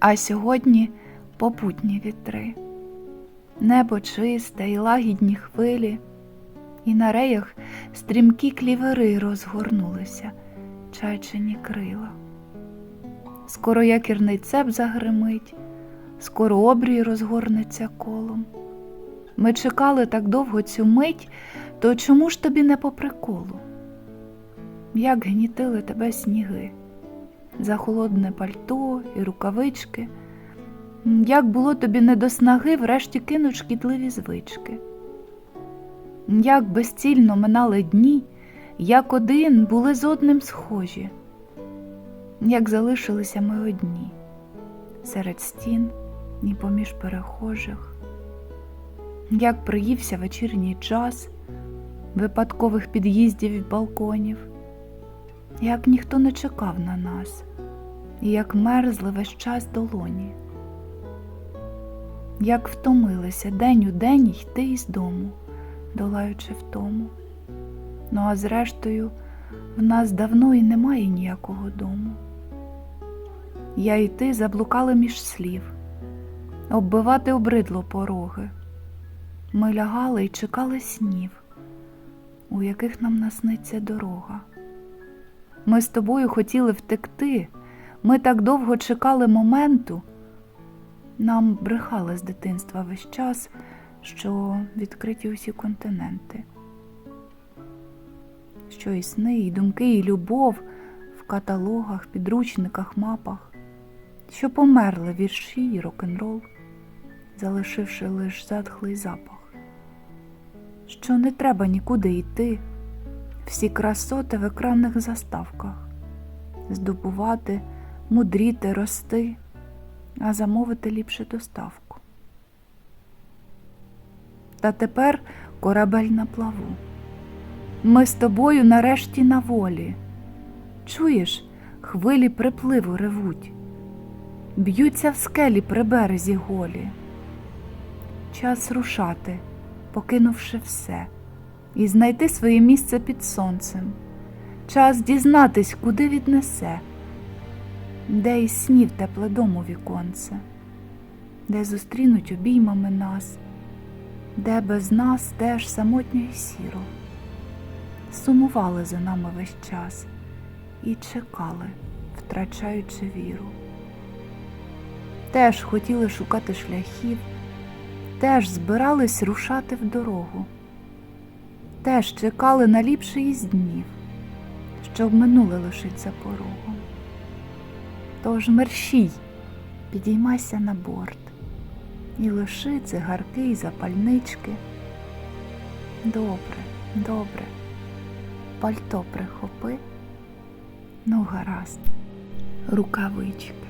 А сьогодні попутні вітри, небо чисте і лагідні хвилі, і на реях стрімкі клівери розгорнулися, чайчені крила. Скоро якірний цеп загримить, скоро обрій розгорнеться колом. Ми чекали так довго цю мить, то чому ж тобі не по приколу? Як гнітили тебе сніги, за холодне пальто і рукавички, як було тобі не до снаги врешті кинуть шкідливі звички, як безцільно минали дні, як один були з одним схожі, як залишилися ми одні серед стін і поміж перехожих, як приївся вечірній час випадкових під'їздів і балконів, як ніхто не чекав на нас, і як мерзли весь час долоні, як втомилися день у день йти із дому, долаючи втому. Ну а зрештою, в нас давно і немає ніякого дому. Я і ти заблукали між слів, оббивати обридло пороги. Ми лягали і чекали снів, у яких нам насниться дорога. Ми з тобою хотіли втекти, ми так довго чекали моменту. Нам брехали з дитинства весь час, що відкриті усі континенти, що і сни, і думки, і любов в каталогах, підручниках, мапах, що померли вірші і рок-н-рол, залишивши лиш затхлий запах, що не треба нікуди йти, всі красоти в екранних заставках, здобувати, мудріти, рости, а замовити ліпше доставку. Та тепер корабель на плаву. Ми з тобою нарешті на волі. Чуєш, хвилі припливу ревуть, б'ються в скелі при березі голі. Час рушати, покинувши все, і знайти своє місце під сонцем. Час дізнатись, куди віднесе, де із снів тепле дому віконце, де зустрінуть обіймами нас, де без нас теж самотньо й сіро. Сумували за нами весь час і чекали, втрачаючи віру. Теж хотіли шукати шляхів, теж збирались рушати в дорогу, теж чекали на ліпший із днів, щоб минуле лишить за порогом. Тож мерщій, підіймайся на борт і лиши цигарки й запальнички. Добре, добре, пальто прихопи, ну гаразд, рукавички.